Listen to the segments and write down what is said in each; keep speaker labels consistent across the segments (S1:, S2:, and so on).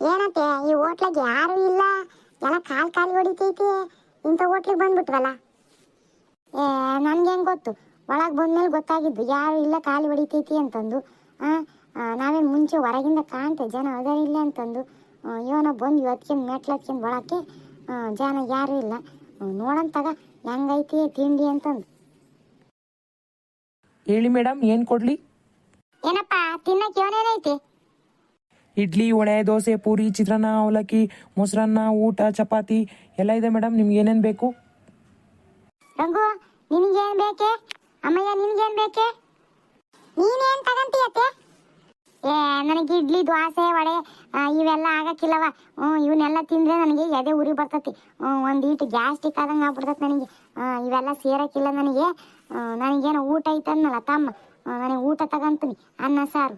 S1: ಏನತ್ತೆ ಈ ಹೋಟ್ಲಾಗ ಯಾರು ಇಲ್ಲ. ಎಲ್ಲ ಕಾಲ್ ಕಾಲ್ ಹೊಡಿತೈತಿ. ಇಂಥ ಹೋಟ್ಲಿಗೆ ಬಂದ್ಬಿಟ್ವಲ್ಲ? ಏ ನನ್ಗೆ ಹೆಂಗೆ ಗೊತ್ತು? ಒಳಗೆ ಬಂದ್ಮೇಲೆ ಗೊತ್ತಾಗಿದ್ದು ಯಾರು ಇಲ್ಲ ಖಾಲಿ ಹೊಡಿತೈತಿ ಅಂತಂದು. ನಾವೇನು ಮುಂಚೆ ಹೊರಗಿಂದ ಕಾಣ್ತೆ ಜನ ಅದರ ಇಲ್ಲ ಅಂತಂದು. ಇವನ ಬಂದು ಇವತ್ಕೊಂಡ್ ಮೆಟ್ಲು ಹತ್ಕೊಂಡ್ ಒಳಕ್ಕೆ ಜನ ಯಾರು ಇಲ್ಲ. ನೋಡಂತಾಗ ತಗ ಹೆಂಗೈತಿ ತಿಂಡಿ ಅಂತಂದು.
S2: ಹೇಳಿ ಮೇಡಮ್ ಏನು ಕೊಡಲಿ?
S1: ಏನಪ್ಪ ತಿನ್ನಕ್ಕೆ ಇವನೇನೈತಿ
S2: ಇಡ್ಲಿ, ವಡೆ, ದೋಸೆ, ಪೂರಿ, ಚಿತ್ರಾನ್ನ, ಅವಲಕ್ಕಿ, ಮೊಸರನ್ನ, ಊಟ, ಚಪಾತಿ ಎಲ್ಲ ಇದೆ ಮೇಡಮ್ ನಿಮ್ಗೆ ಏನೇನು ಬೇಕು?
S1: ರಂಗು, ನಿನಗೇನ್ ಬೇಕೆ? ಅಮ್ಮಯ್ಯ, ನಿನಗೇನ್ ಬೇಕೆ? ನೀನೇನ್ ತಗಂತೀಯತ್ತೆ ಏ, ನನಗೆ ಇಡ್ಲಿ ದ್ವಾಸೆ ವಡೆ ಇವೆಲ್ಲ ಆಗಕ್ಕಿಲ್ಲವ. ಹ್ಞೂ, ಇವನ್ನೆಲ್ಲ ತಿಂದ್ರೆ ನನಗೆ ಎದೆ ಉರಿ ಬರ್ತತಿ. ಒಂದು ಈಟು ಗ್ಯಾಸ್ಟಿಕ್ ಆದಂಗೆ ಆಗ್ಬಿಡ್ತೈತೆ ನನಗೆ. ಇವೆಲ್ಲ ಸೇರಕ್ಕಿಲ್ಲ ನನಗೆ. ನನಗೇನು ಊಟ ಐತನ್ನಲ್ಲ ತಮ್ಮ. ನನಗೆ ಊಟ ತಗಂತೀನಿ. ಅನ್ನ, ಸಾರು.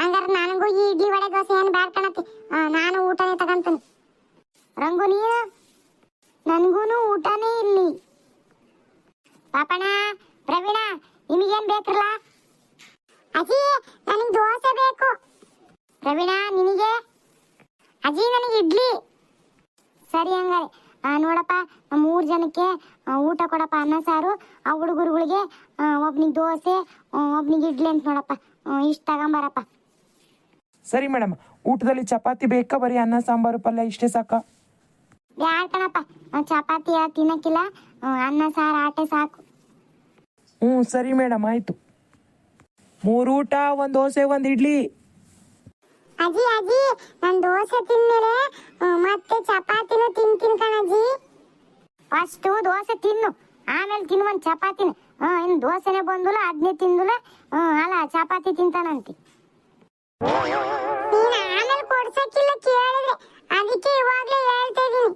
S1: ಹಂಗಾರೆ ನನಗೂ ಈ ಇಡ್ಲಿ ವಡೆ ದೋಸೆ ಏನು ಬ್ಯಾಡ ಕಾಣತ್ತಿ? ನಾನು ಊಟನೇ ತಗಂತೀನಿ. ರಂಗು, ನೀನು? ನನ್ಗೂನು ಊಟನೇ ಇಲ್ಲಿ. ಪಾಪಣ ಪ್ರವೀಣ, ನಿಮಗೇನ್ ಬೇಕ್ರಲ್ಲ? ಅಜ್ಜಿ ನನಗೆ ದೋಸೆ ಬೇಕು. ಪ್ರವೀಣ, ನಿನಗೆ? ಅಜ್ಜಿ ನನಗೆ ಇಡ್ಲಿ. ಸರಿ ಹಂಗಾರೆ. ನೋಡಪ್ಪ ಮೂರು ಜನಕ್ಕೆ ಊಟ ಕೊಡಪ್ಪ ಅನ್ನ ಸಾರು. ಆ ಹುಡುಗರುಗಳಿಗೆ ಒಬ್ನಿಗೆ ದೋಸೆ ಒಬ್ನಿಗೆ ಇಡ್ಲಿ ಅಂತ ನೋಡಪ್ಪ. ಇಷ್ಟು ತಗೊಂಬರಪ್ಪ.
S2: ಸರಿ ಮೇಡಮ್ ಊಟದಲ್ಲಿ ಚಪಾತಿ ಬೇಕಾ? ಬರೀ ಅನ್ನ ಸಾಂಬಾರು ಪಲ್ಯ ಇಷ್ಟೇ ಸಾಕ?
S1: ಬ್ಯಾಡ್ ಕಣಪ್ಪ. ಚಪಾತಿ ತಿನ್ನಕ್ಕಿಲ್ಲ. ಅನ್ನ ಸಾರು ಆಟೆ ಸಾಕು.
S2: ಹ್ಞೂ ಸರಿ ಮೇಡಮ್ ಆಯಿತು. ಮೂರು ಊಟ ಒಂದು ದೋಸೆ ಒಂದು ಇಡ್ಲಿ.
S1: ಅಜ್ಜಿ ಅಜ್ಜಿ ನಾನು ದೋಸೆ ತಿಂದ್ಮೇಲೆ ಆ, ಮತ್ತೆ ಚಪಾತಿನೂ ತಿಂತೀನಿ ಕಣಜ್ಜಿ. ಫಸ್ಟು ದೋಸೆ ತಿನ್ನು. ಆಮೇಲೆ ತಿನ್ನುವಂತ ಚಪಾತಿನ. ಇನ್ನು ದೋಸೆನೆ ಬಂದಿಲ್ಲ ಅದನ್ನೇ ತಿಂದಿಲ್ಲ. ಅಲ್ಲ, ಚಪಾತಿ ತಿಂತಾನಂತಿ. ಅದಕ್ಕೆ ಇವಾಗಲೇ ಹೇಳ್ತಾ ಇದೀನಿ.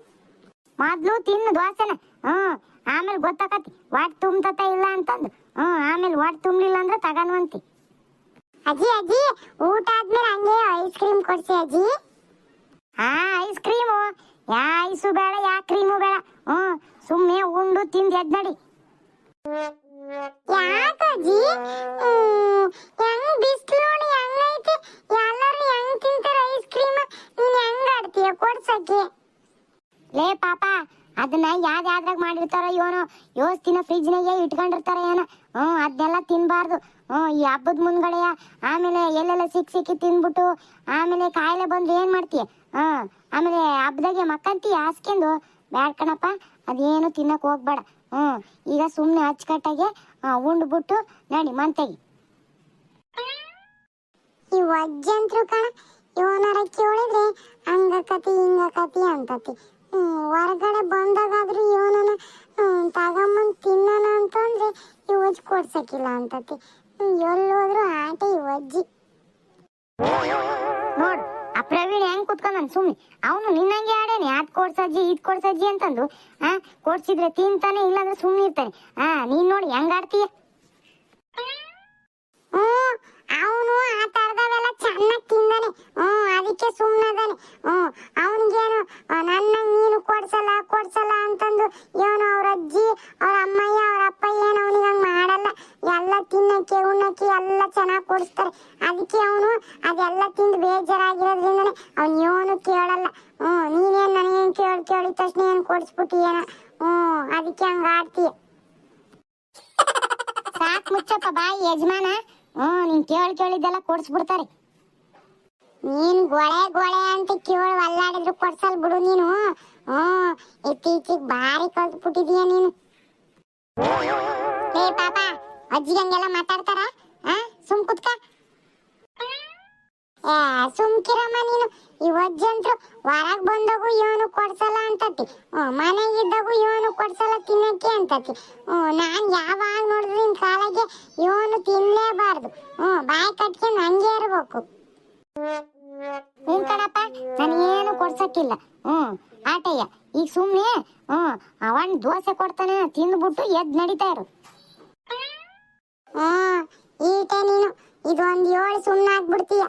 S1: ಮೊದ್ಲು ತಿನ್ನು ದೋಸೆನ. ಹ್ಞೂ ಆಮೇಲೆ ಗೊತ್ತಾಕತಿ ಹೊಟ್ಟೆ ತುಂಬತತ ಇಲ್ಲ ಅಂತಂದು. ಹ್ಞೂ ಆಮೇಲೆ ಹೊಟ್ಟೆ ತುಂಬಲಿಲ್ಲ ಅಂದ್ರೆ ತಗನ್ವಂತಿ. ಅಜ್ಜಿ ಅಜ್ಜಿ, ಊಟ ಆದ್ಮೇಲೆ ಹಂಗೆ ಐಸ್ ಕ್ರೀಮ್ ಕೊಡ್ಸಿ, ಅಜ್ಜಿ. ಆ ಐಸ್ ಕ್ರೀಮು ಯಾ ಐಸು ಬೇಡ, ಯಾ ಕ್ರೀಮು ಬೇಡ. ಹ್ಮ್ ಸುಮ್ಮನೆ ಉಂಡು ತಿಂದು ಎದ್ ನಡಿ ಯಾಕಜ್ಜಿ? ಹೆಂಗ್ ಬಿಸ್ಲು ಹೆಂಗೈತಿ ಎಲ್ಲರೂ ಹೆಂಗ್ ತಿಂತಾರ ಐಸ್ ಕ್ರೀಮ್ ನೀನ್ ಹೆಂಗ್ ಆಡ್ತೀಯ? ಕೊಡ್ಸಕ್ಕೆ ಲೇ ಪಾಪ, ಅದನ್ನ ಯಾವ್ದು ಯಾವ್ದ್ರಾಗ ಮಾಡಿರ್ತಾರೋ ಇವನು? ಯೋಸ್ ದಿನ ಫ್ರಿಜ್ನಾಗೆ ಇಟ್ಕೊಂಡಿರ್ತಾರ ಏನೋ. ಹ್ಞೂ ಅದನ್ನೆಲ್ಲ ತಿನ್ನಬಾರ್ದು ಹ್ಞೂ, ಈ ಹಬ್ಬದ ಮುಂದ್ಗಡೆಯ, ಆಮೇಲೆ ಎಲ್ಲೆಲ್ಲ ಸಿಕ್ ಸಿಕ್ಕಿ ತಿನ್ಬಿಟ್ಟು, ಆಮೇಲೆ ಕಾಯಿಲೆ ಬಂದು ಏನು ಮಾಡ್ತೀಯ? ಹಾಂ ಆಮೇಲೆ ಹಬ್ಬದಾಗೆ ಮಕ್ಕಂತಿ ಹಾಸ್ಕೊಂಡು ಬ್ಯಾಡ್ಕಣಪ್ಪ ಅದೇನು ತಿನ್ನಕ್ಕೆ ಹೋಗ್ಬೇಡ. ಹ್ಞೂ ಈಗ ಸುಮ್ಮನೆ ಅಚ್ಚುಕಟ್ಟಾಗೆ ಉಂಡ್ಬಿಟ್ಟು ನಡಿ ಮಂತಗಿ ಈ ವಜ್ಜಂತ್ರು ಕಣ ಇವನರ ಕೇಳಿದ್ರೆ ಹಂಗಕತಿ ಹಿಂಗಕತಿ ಅಂತತಿ. ಹ್ಮ್, ಹೊರಗಡೆ ಬಂದಾಗಾದ್ರೂ ಇವನನ್ನ ತಗೊಂಬಂದು ತಿನ್ನೋಣ ಅಂತಂದ್ರೆ ಈ ವಜ್ಜಿ ಕೊಡ್ಸಕ್ಕಿಲ್ಲ ಅಂತತಿ. ಹ್ಮ್, ಎಲ್ಲಿ ಹೋದ್ರು ಆಟ ಈ ವಜ್ಜಿ ನೋಡು ಆ ಪ್ರವೀಣ್ ಹೆಂಗ್ ಕುತ್ಕೊಂಡ್ ಸುಮ್ನೆ. ಅವನು ನಿನ್ನಂಗೆ ಆಡೇನೆ. ಅದ್ ಕೊಡ್ಸಜ್ಜಿ ಇದ್ ಕೊಡ್ಸಜ್ಜಿ ಅಂತಂದು. ಆ, ಕೊಡ್ಸಿದ್ರೆ ತಿಂತಾನೆ, ಇಲ್ಲಾಂದ್ರೆ ಸುಮ್ನೆ ಇರ್ತಾನೆ ಆ, ನೀನ್ ನೋಡಿ ಹೆಂಗ್ ಆಡ್ತೀಯ ಹ್ಮ್ ಅವನು ಆ ತರದವೆಲ್ಲ ಚೆನ್ನಾಗಿ ತಿಂದಾನೆ ಹ್ಮ್ ಅದಕ್ಕೆ ಸುಮ್ಮನದಾನೆ ಹ್ಮ್ ಅವನಿಗೇನು ನನ್ನಂಗ್ ನೀನು ಕೊಡ್ಸಲ್ಲ ಕೊಡ್ಸಲ್ಲ ಅಂತಂದು ಇವನು ಅವ್ರ ಅಜ್ಜಿ ಅವ್ರ ಅಮ್ಮಯ್ಯ ಅವ್ರ ಅಪ್ಪ ಏನು ಅವನಿಗೆ ಹಂಗ್ ಮಾಡಲ್ಲ ಎಲ್ಲ ತಿನ್ನಕ್ಕೆ ಉಣ್ಣಕ್ಕೆ ಎಲ್ಲ ಚೆನ್ನಾಗಿ ಕೊಡಿಸ್ತಾರೆ ಅದಕ್ಕೆ ಅವನು ಅದೆಲ್ಲ ತಿಂದು ಬೇಜಾರಾಗಿರೋದ್ರಿಂದನೇ ಅವ್ನು ಇವನು ಕೇಳಲ್ಲ ಹ್ಮ್ ನೀನೇನ್ ನನಗೇನ್ ಕೇಳಿ ಕೇಳಿದ ತಕ್ಷಣ ಏನು ಕೊಡಿಸ್ಬಿಟ್ಟಿಯೇನ ಹ್ಮ್ ಅದಕ್ಕೆ ಹಂಗ ಆಡ್ತೀಯ ಸಾಕ್ ಮುಚ್ಚಪ್ಪ ಬಾಯಿ ಯಜಮಾನ ಹ್ಮ್ ನೀನ್ ಕೇಳಿ ಕೇಳಿದ್ದೆಲ್ಲ ಕೊಡ್ಸ್ಬಿಡ್ತಾರೆ. ನೀನ್ ಗೊಳೆ ಗೊಳೆ ಅಂತ ಕೇಳಿ ಅಲ್ಲಾಡಿದ್ರು ಕೊಡ್ಸಲ್ ಬಿಡು ನೀನು. ಹ್ಮ್ ಇತ್ತೀಚಿಗೆ ಬಾರಿ ಕಲ್ತ್ ಬಿಟ್ಟಿದೀಯ ನೀನು. ಏ, ಪಾಪ, ಅಜ್ಜಿ ಹಂಗೆಲ್ಲ ಮಾತಾಡ್ತಾರ? ಸುಮ್ ಕುತ್ಕ. ಏ ಸುಮ್ಕಿರಮ್ಮ ನೀನು. ಈ ಅಜ್ಜಂತ್ರು ಹೊರಗ್ ಬಂದಾಗೂ ಇವನು ಕೊಡ್ಸಲ್ಲ ಅಂತತಿ. ಮನೆಗಿದ್ದಾಗೂ ಇವನು ಕೊಡ್ಸಲ್ಲ ತಿನ್ನಕ್ಕೆ ಅಂತತಿ. ಹ್ಮ್ ನಾನ್ ಯಾವಾಗ ನೋಡಿದ್ರು ನಿನ್ ಕಾಲಾಗೆ ಇವನು ತಿನ್ಲೇಬಾರ್ದು. ಹ್ಮ್ ಬಾಯಿ ಕಟ್ಕೊಂಡು ಹಂಗೆ ಇರ್ಬೇಕು. ಹ್ಞೂ ಕಣಪ್ಪ ನನಗೇನು ಕೊಡ್ಸಕ್ಕಿಲ್ಲ. ಹ್ಮ್ ಆಟಯ್ಯ ಈಗ ಸುಮ್ಮನೆ ಹ್ಮ್ ಅವನ್ ದೋಸೆ ಕೊಡ್ತಾನೆ ತಿಂದ್ಬಿಟ್ಟು ಎದ್ದು ನಡೀತಾ ಇರು. ಹಾ ಈಟೆ ನೀನು ಇದೊಂದ್ ಏಳು ಸುಮ್ಮನೆ ಆಗ್ಬಿಡ್ತೀಯ.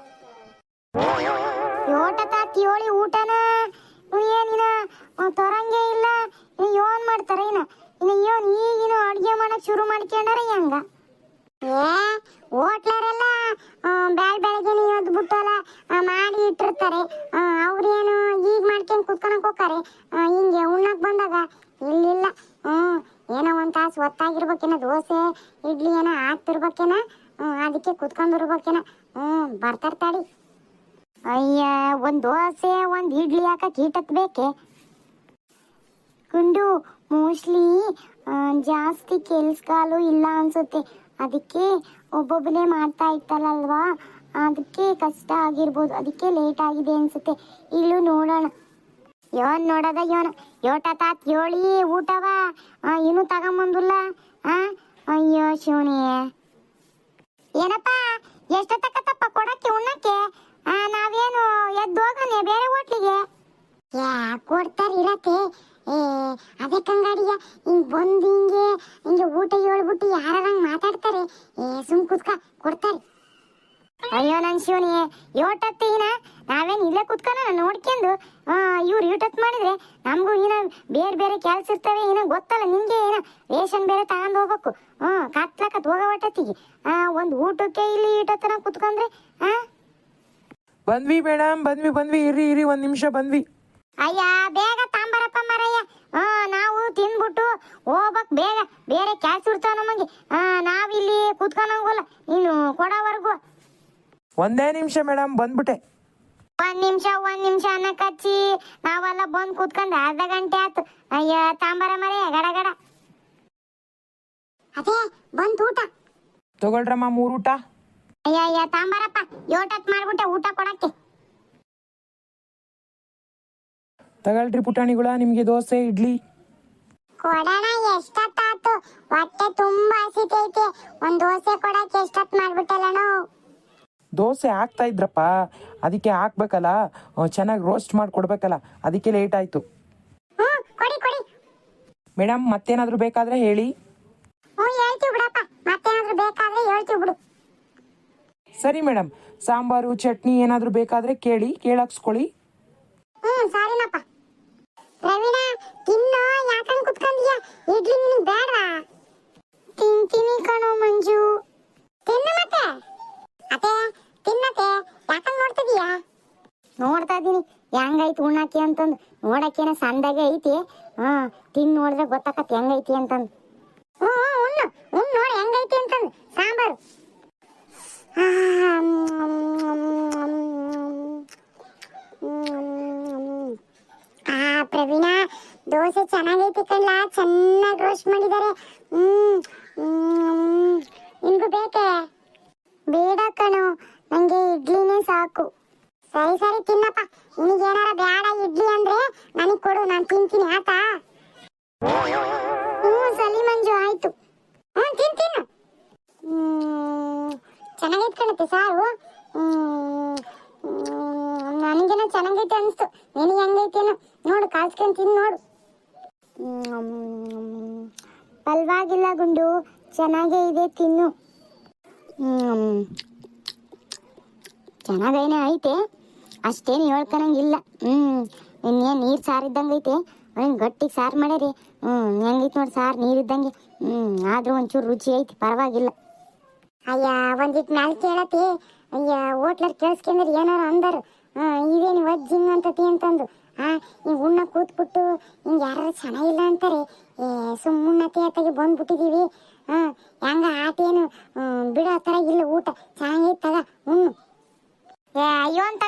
S1: ಊಟ ತಾತಿ ಏಳಿ ಊಟನ? ಏನಿನ? ತರಂಗೆ ಇಲ್ಲ. ಏನ್ ಮಾಡ್ತಾರ ಇನ್ನ? ಇನ್ನು ಏನ್ ಈಗಿನ ಅಡ್ಗೆ ಮಾಡಕ್ ಶುರು ಮಾಡ್ಕೊಂಡಾರ ಹೆಂಗ? ಏ ಹೋಟ್ಲರೆಲ್ಲ ಬೇಕೆ ಗುಂಡು, ಮೋಸ್ಟ್ಲಿ ಜಾಸ್ತಿ ಕೆಲ್ಸಗಾಲು ಇಲ್ಲ ಅನ್ಸುತ್ತೆ. ಅದಕ್ಕೆ ಒಬ್ಬೊಬ್ಬನೇ ಮಾಡ್ತಾ ಇತ್ತಲ್ಲಲ್ವಾ ಅದಕ್ಕೆ ಕಷ್ಟ ಆಗಿರ್ಬೋದು. ಅದಕ್ಕೆ ಲೇಟ್ ಆಗಿದೆ ಅನ್ಸುತ್ತೆ. ಇಲ್ಲೂ ನೋಡೋಣ. ಯೋನ್ ನೋಡದ ಯೋನ್ ಯೋಟ ತಾತ್ ಯೋಳಿ ಊಟವ? ಏನು ತಗೊಂಬಂದಿಲ್ಲ. ಅಯ್ಯೋ ಶಿವನಿ. ಏನಪ್ಪ? ಎಷ್ಟೊತ್ತಕ್ಕತ್ತಪ್ಪ ಕೊಡಕ್ಕೆ ಉಣ್ಣಕ್ಕೆ? ನಾವೇನು ಎದ್ದು ಹೋಗನೆ ಬೇರೆ ಹೋಟ್ಲಿಗೆ? ಕೊಡ್ತಾರ ಇರತ್ತೆ. ಏ, ಅದೇ ಕಂಗಾಡಿಯ ಹಿಂಗ್ ಬಂದು ಹಿಂಗೆ ಹಿಂಗೆ ಊಟ ಹೇಳ್ಬಿಟ್ಟು ಯಾರಂಗ್ ಮಾತಾಡ್ತಾರೆ. ಏ, ಸುಮ್ ಕುತ್ಕ, ಕೊಡ್ತಾರೆ. ಅಯ್ಯೋ ನನ್ ಶಿವನಿ ಏನ ನಾವೇನ್ ಇಲ್ಲೇ ಕುತ್ಕೊನ ನೋಡ್ಕೊಂಡು ಇವ್ರು ಯೂಟತ್ ಮಾಡಿದ್ರೆ ನಮಗೂ ಏನ ಬೇರೆ ಬೇರೆ ಕೆಲ್ಸ ಇರ್ತವೆ ಏನೋ ಗೊತ್ತಲ್ಲ ನಿಂಗೆ ಏನ? ರೇಷನ್ ಬೇರೆ ತಗೊಂಡು ಹೋಗ್ಬೇಕು. ಹ್ಮ್ ಕತ್ಲಕತ್ ಹೋಗೋ ಒಟ್ಟತ್ತಿಗೆ ಒಂದ್ ಊಟಕ್ಕೆ ಇಲ್ಲಿ ಇಟತ್ತನ ಕುತ್ಕೊಂಡ್ರೆ ಆ?
S2: ಬಂದ್ವಿ ಮೇಡಮ್ ಬಂದ್ವಿ ಬಂದ್ವಿ ಇರಿ ಇರಿ ಒಂದು ನಿಮಿಷ ಬಂದ್ವಿ.
S1: ಅಯ್ಯ ಬೇಗ ತಾಂಬರಪ್ಪ ಮರಯ್ಯ. ನಾವು ತಿನ್ಬಿಟ್ಟು ಹೋಗಕ್ ಬೇಗ. ಬೇರೆ ಕ್ಯಾಸ್ ಇರ್ತಾವ ನಮಗೆ. ನಾವಿಲ್ಲಿ ಕುತ್ಕೊಂಡಂಗಲ್ಲ. ನೀನು ಕೊಡೋವರೆಗೂ.
S2: ಒಂದೇ ನಿಮಿಷ ಮೇಡಮ್ ಬಂದ್ಬಿಟ್ಟೆ.
S1: ಒಂದ್ ನಿಮಿಷ ಒಂದ್ ನಿಮಿಷ ಅನ್ನ ಕಚ್ಚಿ. ನಾವೆಲ್ಲ ಬಂದ್ ಕುತ್ಕೊಂಡ್ ಅರ್ಧ ಗಂಟೆ ಆತು ಅಯ್ಯ ತಾಂಬರ ಮರಯ್ಯ ಗಡ ಗಡ. ಅದೇ ಬಂದ್ ಊಟ.
S2: ತಗೊಳ್ರಮ್ಮ ಮೂರು ಊಟ.
S1: ಅಯ್ಯ ಅಯ್ಯ ತಾಂಬರಪ್ಪ. ಯೋಟತ್ ಮಾಡ್ಬಿಟ್ಟೆ ಊಟ ಕೊಡಕ್ಕೆ.
S2: ತಗೊಳ್ರಿ ಪುಟಾಣಿಗಳ ನಿಮಗೆ ದೋಸೆ ಇಡ್ಲಿ.
S1: ಕೊಡೋಣ ಎಷ್ಟೊತ್ತಾತು ಹೊಟ್ಟೆ ತುಂಬಾ ಹಸಿತೈತೆ. ಒಂದ್ ದೋಸೆ ಕೊಡಕ್ಕೆ ಎಷ್ಟೊತ್ ಮಾಡ್ಬಿಟ್ಟಲ್ಲಣ್ಣ
S2: ದೋಸೆ ಹಾಕ್ತಾ ಇದ್ರಪ್ಪ. ಅದಕ್ಕೆ ಹಾಕ್ಬೇಕಲ್ಲ. ಚೆನ್ನಾಗಿ ರೋಸ್ಟ್ ಮಾಡಿ ಕೊಡ್ಬೇಕಲ್ಲ ಅದಕ್ಕೆ ಲೇಟ್ ಆಯ್ತು.
S1: ಹ್ಮ್ ಕೊಡಿ ಕೊಡಿ.
S2: ಮೇಡಮ್ ಮತ್ತೇನಾದರೂ ಬೇಕಾದ್ರೆ ಹೇಳಿ.
S1: ಹೇಳ್ತೀವಿ ಬಿಡಪ್ಪ. ಮತ್ತೇನಾದ್ರೂ ಬೇಕಾದ್ರೆ ಹೇಳ್ತೀವಿ ಬಿಡು.
S2: ಸರಿ ಮೇಡಮ್. ಸಾಂಬಾರು ಚಟ್ನಿ ಏನಾದರೂ ಬೇಕಾದರೆ ಕೇಳಿ ಕೇಳಾಕ್ಸ್ಕೊಳ್ಳಿ
S1: ಹ್ಮ್ ಸರಿನಪ್ಪ ಪ್ರವೀಣ ತಿನ್ನು ಯಾಕಂಗ್ ಕುತ್ಕೊಂಡಿದ್ಯಾ ಇಡ್ಲಿ ನಿನಗ್ ಬೇಡವಾ? ತಿಂತೀನಿ ಕಣೋ ಮಂಜು. ತಿನ್ನು ಮತ್ತೆ. ಅತ್ತೆ, ತಿನ್ನತ್ತೆ. ಯಾಕಂಗ್ ನೋಡ್ತಿದೀಯಾ? ನೋಡ್ತಾ ಇದೀನಿ ಹೆಂಗೈತಿ ಉಣ್ಣಾಕಿ ಅಂತಂದು. ನೋಡಕ್ಕೇನ ಸಂದಾಗೆ ಐತಿ. ಹಾ, ತಿನ್ ನೋಡಿದ್ರೆ ಗೊತ್ತಾಕತ್ ಹೆಂಗೈತಿ ಅಂತಂದು ಹ್ಞೂ ಹ್ಞೂ, ಉಣ್ಣು ಉಣ್ಣು ನೋಡಿ ಹೆಂಗೈತಿ ಅಂತಂದು ಸಾಂಬಾರು ಆ, ಆ ಪ್ರವೀಣ ದೋಸೆ ಚೆನ್ನಾಗೈತಿ ಕಣ್ಲಾ ಚೆನ್ನಾಗಿ ರೋಸ್ಟ್ ಮಾಡಿದ್ದಾರೆ ಹ್ಮ್ ಹ್ಮ್. ನಿನ್ಗೂ ಬೇಕೆ ಬೇಡ ಕಣು ನಂಗೆ ಇಡ್ಲಿನೇ ಸಾಕು ಸರಿ ಸರಿ ತಿನ್ನಪ್ಪ ನಿನಗೇನಾರ ಬೇಡ ಇಡ್ಲಿ ಅಂದ್ರೆ ನನಗ್ ಕೊಡು ನಾನು ತಿಂತೀನಿ ಆತಾ ಹ್ಞೂ ಸಲಿ ಮಂಜು ಆಯ್ತು ಹ್ಞೂ ತಿನ್ ತಿನ್ನು ಹ್ಮ್, ಚೆನ್ನಾಗೈತ್ ಕಣತ್ತೆ ಸಾರು ಹ್ಮ್, ಹ್ಮ್, ನನಗೇನೋ ಚೆನ್ನಾಗೈತೆ ಅನಿಸ್ತು ನಿನಗೆ ಹೆಂಗೈತೇನೋ ನೋಡು ಕಾಲ್ಸ್ಕೊಂಡ್ ತಿನ್ ನೋಡು ಹ್ಮ್, ಪಲ್ವಾಗಿಲ್ಲ ಗುಂಡು ಚೆನ್ನಾಗೇ ಇದೆ, ತಿನ್ನು. ಚೆನ್ನಾಗೇನೆ ಐತೆ. ಅಷ್ಟೇನು ಹೇಳ್ಕೊಳಂಗಿಲ್ಲ. ಹ್ಮ್. ಇನ್ನೇನು ನೀರು ಸಾರು ಇದ್ದಂಗೆ ಐತೆ. ಅವ್ನು ಗಟ್ಟಿಗೆ ಸಾರು ಮಾಡ್ಯಾರಿ. ಹ್ಮ್. ಹೆಂಗೈತೆ ನೋಡಿ ಸಾರು ನೀರು ಇದ್ದಂಗೆ ಹ್ಮ್. ಆದ್ರೂ ಒಂಚೂರು ರುಚಿ ಐತಿ, ಪರವಾಗಿಲ್ಲ. ಅಯ್ಯ, ಒಂದಿಟ್ ಮ್ಯಾಲೆ ಕೇಳತಿ. ಅಯ್ಯ, ಹೋಟ್ಲರ್ ಕೇಳಿಸ್ಕೊಂಡ್ರೆ ಏನಾರ ಅಂದರು. ಇದೇನು ವಜ್ಜಿಂಗ್ ಅಂತತಿ ಅಂತಂದು. ಹಾ ಹಿಂಗ್ ಉಣ್ಣ ಕೂತ್ಬಿಟ್ಟು ಹಿಂಗೆ ಯಾರು ಚೆನ್ನಾಗಿಲ್ಲ ಅಂತಾರೆ. ಏ ಸುಮ್ಮನೆ ಉಣ್ಣತಿ ಅತ್ತಾಗಿ ಬಂದ್ಬಿಟ್ಟಿದೀವಿ. ಹಾ ಹೆಂಗ ಆಟೇನು ಬಿಡೋ ಥರ ಇಲ್ಲ ಊಟ. ಚೆನ್ನಾಗೈತೆ ತಗ ಏ, ಅಯ್ಯೋ ಅಂತ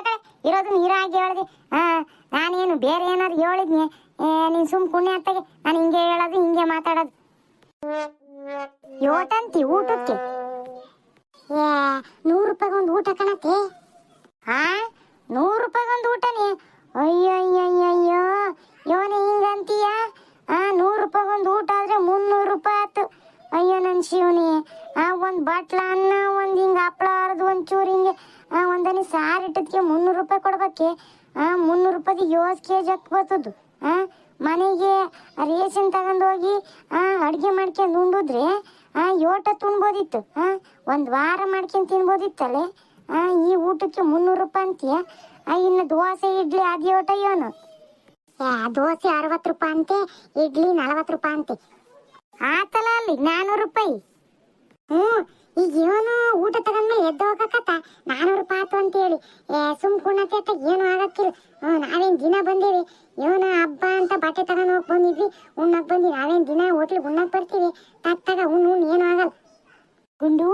S1: ಇರೋದು ನೀರಾಗಿ ಹೇಳಿದೆ. ಹಾಂ, ನಾನೇನು ಬೇರೆ ಏನಾದ್ರು ಹೇಳಿದ್ನಿ? ನೀನ್ ಸುಮ್ ಪುಣ್ಯ ಅತ್ತಾಗೆ ನಾನು ಹಿಂಗೆ ಹೇಳೋದು, ಹಿಂಗೆ ಮಾತಾಡೋದು. ಯೋಟಂತಿ ಊಟಕ್ಕೆ. ಏ, ನೂರು ರೂಪಾಯಿಗೆ ಒಂದು ಊಟ ಕಣತೆ ಹಾ, ನೂರು ರೂಪಾಯಿಗೆ ಒಂದು ಊಟನೇ? ಅಯ್ಯೋ ಅಯ್ಯೋ ಅಯ್ಯೋ ಹಿಂಗಂತೀಯ? ಆ ನೂರು ರೂಪಾಯಿಗೆ ಒಂದು ಊಟ ಆದ್ರೆ ಮುನ್ನೂರು ರೂಪಾಯಿ ಆಯ್ತು. ಅಯ್ಯೋ ನನ್ನ ಶಿವನಿ, ಆ ಒಂದು ಬಾಟ್ಲ ಅನ್ನ, ಒಂದು ಹಿಂಗೆ ಹಪ್ಳ ಅರ್ದು ಒಂದು ಚೂರು ಹಿಂಗೆ ಒಂದನಿ ಸಾರು ಇಟ್ಟದಕ್ಕೆ ಮುನ್ನೂರು ರೂಪಾಯಿ ಕೊಡ್ಬೇಕೆ? ಮುನ್ನೂರು ರೂಪಾಯಿ ಯೋಸ್ ಕೆ ಜಿ ಹತ್ತು ಬರ್ತದ್ದು ಮನೆಗೆ ರೇಷನ್ ತಗೊಂಡು ಹೋಗಿ, ಆ, ಅಡುಗೆ ಮಾಡ್ಕೊಂಡು ಉಂಡಿದ್ರೆ, ಆ, ಯೋಟ ತುಂಬೋದಿತ್ತು ಒಂದು ವಾರ ಮಾಡ್ಕೊಂಡು ತಿನ್ಬೋದಿತ್ತಲ್ಲೇ? ಈ ಊಟಕ್ಕೆ ಮುನ್ನೂರು ರೂಪಾಯಿ ಅಂತೀಯ? ಇನ್ನು ದೋಸೆ, ಇಡ್ಲಿ, ಅದೇ ಯೋಟ ಏನು? ದೋಸೆ ಅರವತ್ತು ರೂಪಾಯಿ ಅಂತೆ, ಇಡ್ಲಿ ನಲವತ್ತು ರೂಪಾಯಿ ಅಂತೆ. ಆತಲ್ಲ ಅಲ್ಲಿ ನಾನ್ನೂರು ರೂಪಾಯಿ. ಹ್ಞೂ, ಈಗ ಇವನು ಊಟ ತಗೊಂಡ್ಮೇಲೆ ಎದ್ದು ಹೋಗಕತ್ತ. ನಾನೂರು ಅಂತ ಅಂತೇಳಿ. ಏ, ಸುಮ್ ಕುಣತೆ ಅತ್ತ, ಏನು ಆಗಕ್ಕಿಲ್ಲ. ಹ್ಞೂ, ನಾವೇನು ದಿನ ಬಂದೇವಿ. ಏನೋ ಹಬ್ಬ ಅಂತ ಬಟ್ಟೆ ತಗೊಂಡು ಹೋಗಿ ಬಂದಿದ್ವಿ. ಉಣ್ಣಕ್ಕೆ ಬಂದ್ವಿ. ನಾವೇನು ದಿನ ಹೋಟ್ಲಿಗೆ ಉಣ್ಣಕ್ಕೆ ಬರ್ತೀವಿ. ತತ್ತಾಗ ಉಣ್ಣು ಉಣ್ಣು ಏನು ಆಗಲ್ಲ. ಗುಂಡು,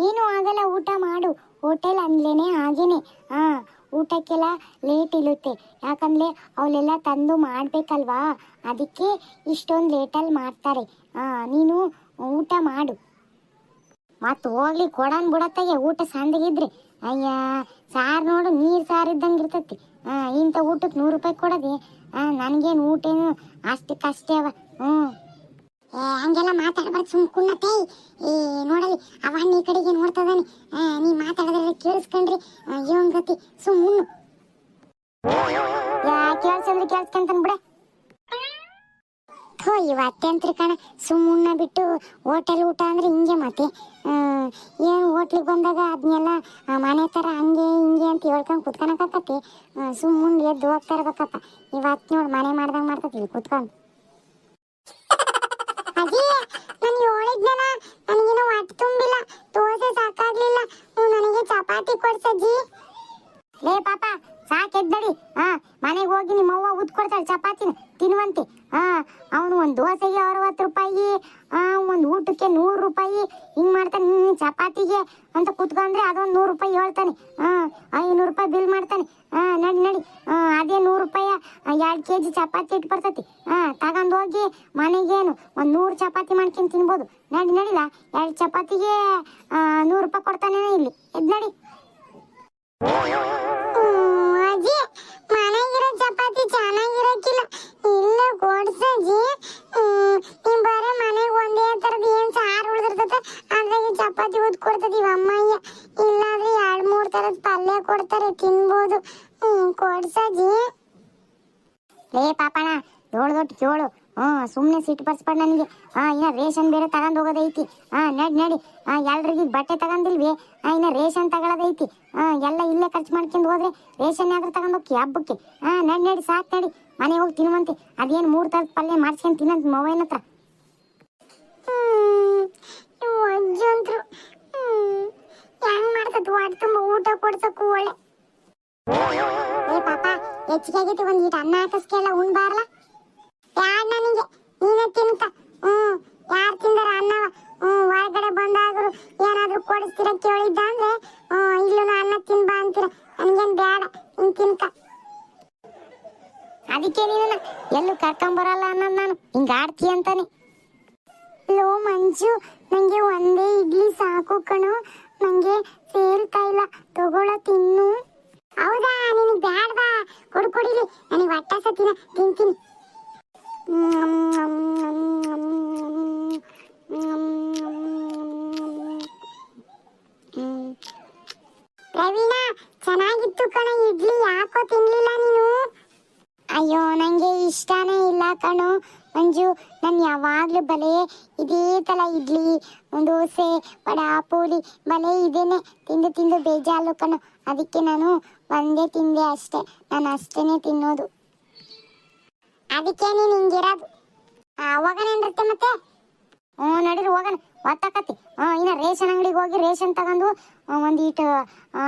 S1: ಏನು ಆಗಲ್ಲ. ಊಟ ಮಾಡು. ಹೋಟೆಲ್ ಅಂದ್ಲೇನೆ ಹಾಗೇನೆ. ಹಾ ಊಟಕ್ಕೆಲ್ಲ ಲೇಟ್ ಇರುತ್ತೆ. ಯಾಕಂದ್ರೆ ಅವಳೆಲ್ಲ ತಂದು ಮಾಡಬೇಕಲ್ವಾ? ಅದಕ್ಕೆ ಇಷ್ಟೊಂದು ಲೇಟಲ್ಲಿ ಮಾಡ್ತಾರೆ. ನೀನು ಊಟ ಮಾಡು. ಮತ್ತು ಹೋಗ್ಲಿ, ಕೊಡನ್ ಬಿಡತ್ತಾಗೆ ಊಟ ಸಂದಗಿದ್ರೆ ಅಯ್ಯ, ಸಾರು ನೋಡು, ನೀರು ಸಾರು ಇದ್ದಂಗೆ ಇರ್ತತಿ. ಇಂಥ ಊಟಕ್ಕೆ ನೂರು ರೂಪಾಯಿ ಕೊಡೋದೆ ನನಗೇನು ಊಟ ಏನು ಅಷ್ಟಕ್ಕಷ್ಟೇ ಅವ ಹ್ಞೂ ಹಂಗೆಲ್ಲ ಮಾತಾಡ್ಬಾರ್ದು ಸುಮ್ ಕುಣ್ಣತೆ ಈ ನೋಡಲಿ ಅವ ಈ ಕಡೆಗೆ ನೋಡ್ತದಾನೆ ನೀ ಮಾತಾಡೋದ್ರಲ್ಲಿ ಕೇಳಿಸ್ಕೊಂಡ್ರಿ. ಇವನ್ ಗತಿ? ಸುಮ್ ಯಾ, ಕೇಳ್ಸಂದ್ರೆ ಕೇಳಿಸ್ಕೊಂತಾನ ಬಿಡ. ಹೋ ಇವ ಅತ್ಯಂತ್ರ ಕಣ? ಸುಮ್ ಉಣ್ಣ ಬಿಟ್ಟು ಹೋಟೆಲ್ ಊಟ ಅಂದ್ರೆ ಹಿಂಗೆ ಮತ್ತೆ. ಏನು ಹೋಟ್ಲಿಗೆ ಬಂದಾಗ ಅದನ್ನೆಲ್ಲ ಮನೆ ಥರ ಹಂಗೆ ಹಿಂಗೆ ಅಂತ ಹೇಳ್ಕೊಂಡು ಕುತ್ಕೊಳಕತ್ತತಿ ಸುಮ್ ಉಂಡು ಎದ್ದು ಹೋಗ್ತಾ ಇರ್ಬೇಕಪ್ಪ. ಇವತ್ತು ನೋಡಿ ಮನೆ ಮಾಡ್ದಂಗೆ ಮಾಡ್ತತಿ ಕುತ್ಕೊಂಡು. ಅಜ್ಜಿ ನಾನು ಹೇಳಿದ್ನಲ್ಲ ನನಗೇನು ಹೊಟ್ಟೆ ತುಂಬಿಲ್ಲ, ದೋಸೆ ಸಾಕಾಗ್ಲಿಲ್ಲ. ನನಗೆ ಚಪಾತಿ ಕೊಡ್ಸಜ್ಜಿ ಲೇ, ಪಾಪ ಸಾಕೆದ್ದಡಿ ಹಾ, ಮನೆಗೆ ಹೋಗಿ ನಿಮ್ಮ ಅವ್ವ ಉದ್ ಕೊಡ್ತಾಳೆ ಚಪಾತಿನ, ತಿನ್ನುವಂತೆ. ಹಾ, ಅವನು ಒಂದು ದೋಸೆಗೆ ಅರವತ್ತು ರೂಪಾಯಿ ಒಂದು ಊಟಕ್ಕೆ ನೂರು ರೂಪಾಯಿ ಹಿಂಗ್ ಮಾಡ್ತಾನೆ. ಚಪಾತಿಗೆ ಅಂತ ಕುತ್ಕೊಂಡ್ರೆ ಅದೊಂದು ನೂರು ರೂಪಾಯಿ ಹೇಳ್ತಾನೆ. ಹಾ ಐನೂರು ರೂಪಾಯಿ ಬಿಲ್ ಮಾಡ್ತಾನೆ. ನಡಿ ನಡಿ. ಅದೇ ನೂರು ರೂಪಾಯಿ ಎರಡು ಕೆ ಜಿ ಚಪಾತಿ ಇಟ್ಟು ಬರ್ತೈತಿ. ತಗೊಂಡ್ ಹೋಗಿ ಮನೆಗೇನು ಒಂದು ನೂರು ಚಪಾತಿ ಮಾಡ್ಕೊಂಡು ತಿನ್ಬೋದು. ನಡಿ ನಡಿಲ್ಲ ಎರಡು ಚಪಾತಿಗೆ ನೂರು ರೂಪಾಯಿ ಕೊಡ್ತಾನೆ ಇಲ್ಲಿ. ಎದ್ ನಡಿ. ಮನೆಗಿರೋ ಚಪಾತಿ ಚೆನ್ನಾಗಿರಕ್ಕಿಲ್ಲ ಇಲ್ಲ ಕೊಡ್ಸಜ್ಜಿ ಕೊಡ್ತದೀವಿ ಅಮ್ಮಯ್ಯ. ಇಲ್ಲಾಂದ್ರೆ ಎರಡ್ ಮೂರ್ ತರದ್ ಪಲ್ಯ ಕೊಡ್ತಾರೆ, ತಿನ್ಬೋದು. ಹ್ಮ್ ಕೊಡ್ಸಜಿ ಲೇ ಪಾಪಣ ಏಳು ದೊಡ್ಡ ಕೇಳು ಹಾ ಸುಮ್ಮನೆ ಸಿಟ್ಟು ಬರ್ಸ್ಬೇಡ ನನಗೆ. ಹಾ, ಇನ್ನ ರೇಷನ್ ಬೇರೆ ತಗೊಂಡ್ ಹೋಗೋದೈತಿ. ಹಾ, ನಡಿ ನಡಿ. ಹಾ, ಎಲ್ರಿಗೆ ಬಟ್ಟೆ ತಗೊಂಡಿಲ್ವಿ? ಹಾ, ಇನ್ನ ರೇಷನ್ ತಗೊಳ್ಳೋದೈತಿ ಹಾ, ಎಲ್ಲ ಇಲ್ಲೇ ಖರ್ಚು ಮಾಡ್ಕೊಂಡು ಹೋದ್ರೆ ರೇಷನ್ ಯಾವ್ದು ತಗೊಂಡು ಹಬ್ಬಕ್ಕೆ? ಹಾ, ನಡಿ ನಡಿ, ಸಾಕು, ನಡಿ. ಮನೆ ಹೋಗಿ ತಿನ್ನುವಂತೆ. ಅದೇನು ಮೂರು ಥರದ ಪಲ್ಯ ಮಾಡ್ಸ್ಕೊಂಡು ತಿನ್ನಂತ ಮೊಬೈಲ್ ಹತ್ರ ಅಜ್ಜಂತ್ರು ಹೆಂಗ್ ಮಾಡ್ತದ ಹೊಟ್ಟೆ ತುಂಬ ಊಟ ಕೊಡ್ಸಕ್ಕೂ ಒಳ್ಳೆ. ಏ ಪಾಪ, ಹೆಚ್ಚಿಗೆ ಆಗೈತಿ ಒಂದ್ ಈಟ ಅನ್ನ ಹಾಕಸ್ಕೆಲ್ಲ ಉಣ್ಬಾರ್ಲ ಯಾರ್ ನನಗೆ? ನೀನೇ ತಿಂತ. ಹ್ಮ್ ಯಾರ್ ತಿಂದಾರ ಅನ್ನವ? ಹ್ಮ್ ಹೊರಗಡೆ ಬಂದಾದ್ರು ಏನಾದ್ರೂ ಕೊಡಿಸ್ತೀರ ಕೇಳಿದ್ದ ಅಂದ್ರೆ ಹ್ಮ್ ಇಲ್ಲೂ ಅನ್ನ ತಿನ್ಬಾ ಅಂತೀರ. ನನ್ಗೇನ್ ಬೇಡ ನೀನ್ ತಿನ್ಕ. ಅದಕ್ಕೆ ನೀನು ಎಲ್ಲೂ ಕರ್ಕೊಂಬರಲ್ಲ ಅನ್ನೋದು ನಾನು. ಹಿಂಗ ಆಡ್ತಿ ಅಂತಾನೆ. ಲೋ ಮಂಜು, ನಂಗೆ ಒಂದೇ ಇಡ್ಲಿ ಸಾಕು ಕಣೋ. ನಂಗೆ ಸೇರ್ತಾ ಇಲ್ಲ, ತಗೊಳ ತಿನ್ನು. ಹೌದಾ, ನಿನಗೆ ಬ್ಯಾಡ್ದಾ ಕೊಡು ಕೊಡಿಲಿ ನನಗೆ ಹೊಟ್ಟೆ ಸತ್ತಿನ ತಿಂತೀನಿ ಚೆನ್ನಾಗಿತ್ತು ಕಣ ಇಡ್ಲಿ. ಯಾಕೋ ತಿನ್ಲಿಲ್ಲ ನೀನು? ಅಯ್ಯೋ, ನಂಗೆ ಇಷ್ಟನೇ ಇಲ್ಲ ಕಣೋ. ಮಂಜು ನಾನು ಯಾವಾಗಲೂ ಬಲೆ ಇದೇ ಥರ ಇಡ್ಲಿ. ದೋಸೆ, ವಡ, ಪೂರಿ, ಬಲೆ ಇದೇನೆ. ತಿಂದು ತಿಂದು ಬೇಜಾರು ಕಣೋ. ಅದಕ್ಕೆ ನಾನು ಒಂದೇ ತಿಂದೆ ಅಷ್ಟೇ. ನಾನು ಅಷ್ಟೇನೆ ತಿನ್ನೋದು. ಅದಕ್ಕೆ ನೀನು ಹಿಂಗಿರೋದು. ಹೋಗೋಣ ನೃತ್ಯ ಮತ್ತೆ? ಹ್ಞೂ, ನಡೀರಿ, ಹೋಗೋಣ. ಒತ್ತಾಕತ್ತಿ ಹ್ಞೂ, ಇನ್ನು ರೇಷನ್ ಅಂಗಡಿಗೆ ಹೋಗಿ ರೇಷನ್ ತಗೊಂಡು ಒಂದು ಇಟ್ಟು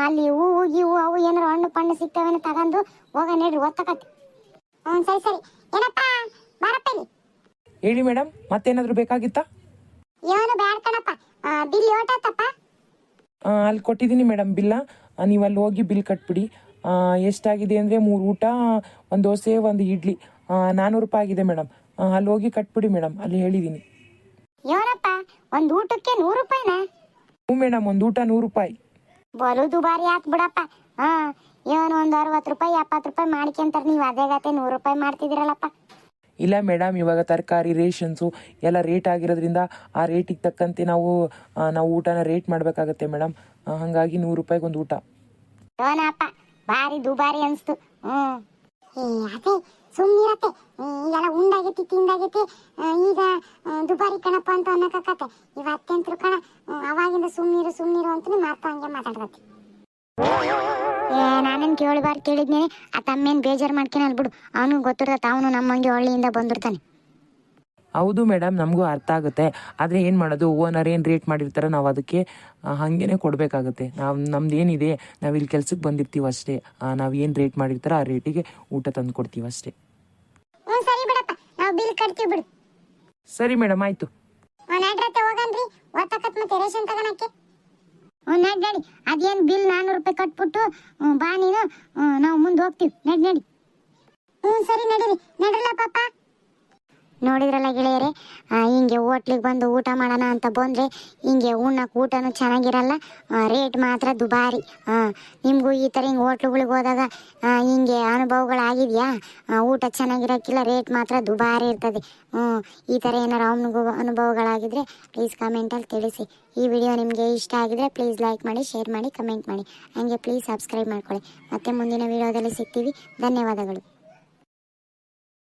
S1: ಅಲ್ಲಿ ಹೂವು ಗೀವು ಅವು ಏನಾರು ಹಣ್ಣು, ಪಣ್ಣು ಸಿಗ್ತವೇನೋ ತಗೊಂಡು, ಹೋಗೋಣ ನಡೀರಿ ಒತ್ತಾಕತಿ ಹ್ಞೂ, ಸರಿ ಸರಿ. ಏನಪ್ಪ? ಬಾರಪ್ಪ ಇಲ್ಲಿ.
S2: ಹೇಳಿ ಮೇಡಮ್ ಮತ್ತೇನಾದರೂ ಬೇಕಾಗಿತ್ತಾ?
S1: ಏನು ಬ್ಯಾಡ್ ಕಣಪ್ಪ. ಬಿಲ್
S2: ಅಲ್ಲಿ ಕೊಟ್ಟಿದ್ದೀನಿ ಮೇಡಮ್ ಬಿಲ್ಲ. ನೀವು ಅಲ್ಲಿ ಹೋಗಿ ಬಿಲ್ ಕಟ್ಬಿಡಿ. ಆ, ಎಷ್ಟಾಗಿದೆ ಅಂದರೆ ಮೂರು ಊಟ ಒಂದು ದೋಸೆ ಒಂದು ಇಡ್ಲಿ. ಆ, ನಾನ್ನೂರು ರೂಪಾಯಿ ಆಗಿದೆ ಮೇಡಮ್ ಆ, ಅಲ್ಲಿ ಹೋಗಿ ಕಟ್ಬಿಡಿ ಮೇಡಮ್ ಅಲ್ಲಿ ಹೇಳಿದ್ದೀನಿ.
S1: ಏನಪ್ಪ ಒಂದು ಊಟಕ್ಕೆ ನೂರು ರೂಪಾಯಿನಾ?
S2: ಹ್ಞೂ ಮೇಡಮ್ ಒಂದು ಊಟ ನೂರು ರೂಪಾಯಿ.
S1: ಬಲು ದುಬಾರಿ ಆತ್ ಬಿಡಪ್ಪ. ಹಾ ಏನು ಒಂದು ಅರವತ್ತು ರೂಪಾಯಿ ಎಪ್ಪತ್ತು ರೂಪಾಯಿ ಮಾಡ್ಕೊಂತಾರೆ. ನೀವು ಅದೇ ಗತೆ ನೂರು ರೂಪಾಯಿ ಮಾಡ್ತಿದ್ದೀರಲ್ಲಪ್ಪ.
S2: ಇಲ್ಲ ಮೇಡಮ್ ಇವಾಗ ತರಕಾರಿ ರೇಷನ್ಸು ಎಲ್ಲ ರೇಟ್ ಆಗಿರೋದ್ರಿಂದ ಆ ರೇಟಿಗೆ ತಕ್ಕಂತೆ ನಾವು ನಾವು ಊಟನ ರೇಟ್ ಮಾಡಬೇಕಾಗತ್ತೆ ಮೇಡಮ್ ಹಾಗಾಗಿ ನೂರು ರೂಪಾಯಿಗೆ ಒಂದು ಊಟ.
S1: ಏನಪ್ಪ ಭಾರಿ ದುಬಾರಿ ಅನ್ಸ್ತು. ಅದೇ ಸುಮ್ಮನಿರತ್ತೆ ಈಗೆಲ್ಲ ಉಂಡಾಗೈತಿ ತಿಂದಾಗೈತಿ ಈಗ ದುಬಾರಿ ಕಣಪ್ಪ ಅಂತ ಅನ್ನಕತ್ತೆ ಇವ ಅತ್ಯಂತರು ಕಣ ಅವಾಗಿಂದ ಸುಮ್ಮನಿರು ಸುಮ್ಮನಿರು ಅಂತಾನೆ ಮಾತಾ ಹಂಗೆ ಮಾತಾಡ್ತೈತಿ ನಾನೇನು ಕೇಳಬಾರ್ದು ಕೇಳಿದ್ನೇ. ಆ ತಮ್ಮೇನು ಬೇಜಾರು ಮಾಡ್ಕೊಳಲ್ ಬಿಡು. ಅವನು ಗೊತ್ತಿರದ ತಾವನು ನಮ್ಮಂಗೆ ಹಳ್ಳಿಯಿಂದ ಬಂದಿರ್ತಾನೆ
S2: ಹೌದು ಮೇಡಮ್ ನಮಗೂ ಅರ್ಥ ಆಗುತ್ತೆ. ಆದರೆ ಏನು ಮಾಡೋದು? ಓನರ್ ಏನು ರೇಟ್ ಮಾಡಿರ್ತಾರೆ ನಾವು ಅದಕ್ಕೆ ಹಾಗೇನೆ ಕೊಡಬೇಕಾಗುತ್ತೆ. ನಾವು ನಮ್ದು ಏನಿದೆ ನಾವು ಇಲ್ಲಿ ಕೆಲ್ಸಕ್ಕೆ ಬಂದಿರ್ತೀವಿ ಅಷ್ಟೇ. ನಾವು ಏನು ರೇಟ್ ಮಾಡಿರ್ತಾರೆ ಆ ರೇಟಿಗೆ ಊಟ ತಂದು ಕೊಡ್ತೀವಿ ಅಷ್ಟೇ.
S1: ಹ್ಞೂ ಸರಿ ಬಿಡಪ್ಪ. ನಾವು ಬಿಲ್ ಕಟ್ತೀವಿ ಬಿಡು.
S2: ಸರಿ ಮೇಡಮ್ ಆಯಿತು.
S1: ನಡ್, ನಡಿ. ಅದೇನು ಬಿಲ್ ನಾನ್ನೂರು ರೂಪಾಯಿ ಕಟ್ಬಿಟ್ಟು ಬಾ ನೀನು. ನಾವು ಮುಂದೆ ಹೋಗ್ತೀವಿ. ನಡಿ ನಡಿ. ಹ್ಞೂ ಸರಿ, ನಡೀರಿ. ನಡ್ರಲ್ಲ ಪಾಪ? ನೋಡಿದ್ರಲ್ಲ ಗೆಳೆಯರೆ? ಹಿಂಗೆ ಹೋಟ್ಲಿಗೆ ಬಂದು ಊಟ ಮಾಡೋಣ ಅಂತ ಬಂದರೆ ಹಿಂಗೆ ಉಣ್ಣಕ್ಕೆ ಊಟನೂ ಚೆನ್ನಾಗಿರಲ್ಲ. ರೇಟ್ ಮಾತ್ರ ದುಬಾರಿ. ನಿಮಗೂ ಈ ಥರ ಹಿಂಗೆ ಹೋಟ್ಲುಗಳಿಗೆ ಹೋದಾಗ ಹಿಂಗೆ ಅನುಭವಗಳಾಗಿದೆಯಾ? ಊಟ ಚೆನ್ನಾಗಿರೋಕ್ಕಿಲ್ಲ ರೇಟ್ ಮಾತ್ರ ದುಬಾರಿ ಇರ್ತದೆ. ಈ ಥರ ಏನಾರು ಅವನಿಗೂ ಅನುಭವಗಳಾಗಿದ್ದರೆ ಪ್ಲೀಸ್ ಕಮೆಂಟಲ್ಲಿ ತಿಳಿಸಿ. ಈ ವಿಡಿಯೋ ನಿಮಗೆ ಇಷ್ಟ ಆಗಿದ್ರೆ ಪ್ಲೀಸ್ ಲೈಕ್ ಮಾಡಿ ಶೇರ್ ಮಾಡಿ ಕಮೆಂಟ್ ಮಾಡಿ. ಹಂಗೆ ಪ್ಲೀಸ್ ಸಬ್ಸ್ಕ್ರೈಬ್ ಮಾಡ್ಕೊಳ್ಳಿ. ಮತ್ತೆ ಮುಂದಿನ ವಿಡಿಯೋದಲ್ಲಿ ಸಿಗ್ತೀವಿ. ಧನ್ಯವಾದಗಳು.